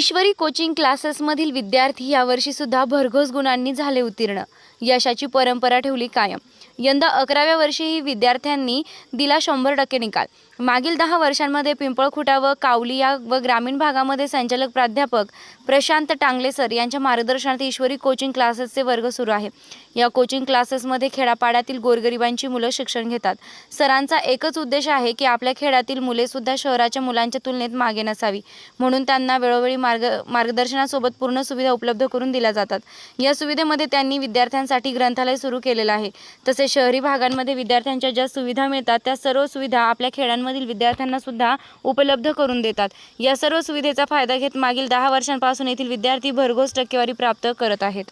ईश्वरी coaching क्लासेसमधील विद्यार्थी यावर्षी सुद्धा भरघोस गुणांनी झाले उत्तीर्ण. यशाची परंपरा ठेवली कायम. यंदा अकराव्या वर्षीही विद्यार्थ्यांनी दिला शंभर टक्के निकाल. मागील दहा वर्षांमध्ये पिंपळखुटा व कावली या व ग्रामीण भागामध्ये संचालक प्राध्यापक प्रशांत टांगले सर यांच्या मार्गदर्शनात ईश्वरी कोचिंग क्लासेसचे वर्ग सुरू आहे. या कोचिंग क्लासेसमध्ये खेडापाड्यातील गोरगरिबांची मुलं शिक्षण घेतात. सरांचा एकच उद्देश आहे की आपल्या खेड्यातील मुले सुद्धा शहराच्या मुलांच्या तुलनेत मागे नसावी. म्हणून त्यांना वेळोवेळी मार्ग मार्गदर्शनासोबत पूर्ण सुविधा उपलब्ध करून दिल्या जातात. या सुविधेमध्ये त्यांनी विद्यार्थ्यांसाठी ग्रंथालय सुरू केलेलं आहे. तसेच शहरी भागांमध्ये विद्यार्थ्यांच्या ज्या सुविधा मिळतात त्या सर्व सुविधा आपल्या खेड्यांमधील विद्यार्थ्यांना सुद्धा उपलब्ध करून देतात. या सर्व सुविधेचा फायदा घेत मागील दहा वर्षांपासून येथील विद्यार्थी भरघोस टक्केवारी प्राप्त करत आहेत.